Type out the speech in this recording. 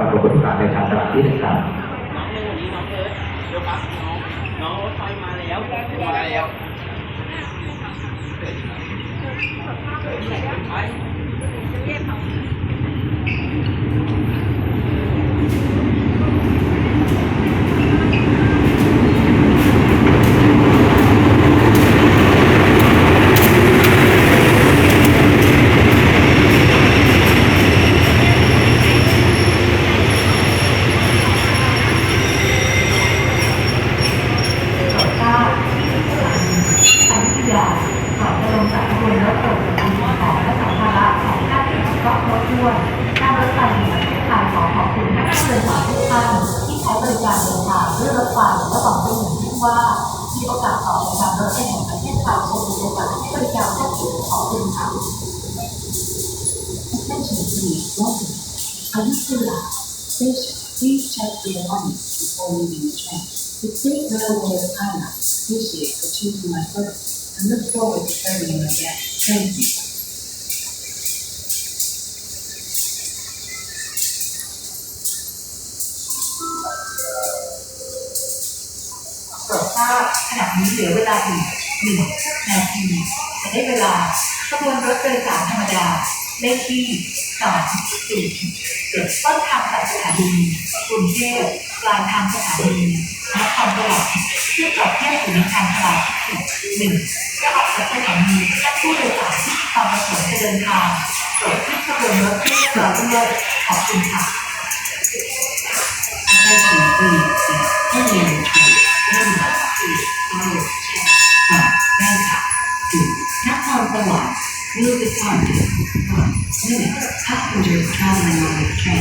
ปรากฏการในทางตลาที่หนึ่งครับน้องในวันนี้น้องเอิร์ธเดี๋ยวครับน้องน้องรถไฟมาแล้วมาแล้ว อยุธยาก่อนจะลงจากขบวนรถไฟสายสีของและสัมภาระของท่านที่ครอบครบถ้วนการรถไฟแห่งประเทศไทยขอขอบคุณนักเดินทางทุกท่านที่ใช้บริการเดินทางด้วยรถไฟและหวังเป็นอย่างยิ่งว่ามีโอกาสต่อในการรถไฟแห่งประเทศไทยจะมีโอกาสให้บริการท่านอื่นขอบคุณค่ะ Attention please, welcome. Ayutthaya Station. Please check your lines before leaving the train. The State Railway of Thailand appreciate for choosing my service look forward to serving you again. Thank you. โปรดทราบขณะนี้เหลือเวลาอีกหนึ่งนาทีจะได้เวลาขบวนรถโดยสารธรรมดา เลขที่สองสี่เจ็ดต้นทางจากสถานีกรุงเทพปลายทางสถานีนครสวรรค์ซึ่งจอดเทียบอยู่ในทางตลาดที่ หนึ่งจะออกจากสถานีถ้าผู้โดยสารที่ทำประสงค์จะเดินทางโปรดขึ้นขบวนรถที่จอดด้วยขอบคุณค่ะให้ถึงที่ให้เร็หนึ่งหนึ่มแบบที่ต้องเร็วแค่ต่อได้ค่หนึ่งหนครสวรรค์ลูกทุกคนหนึ่งถ้าคุณเดินข้ามมาในแค่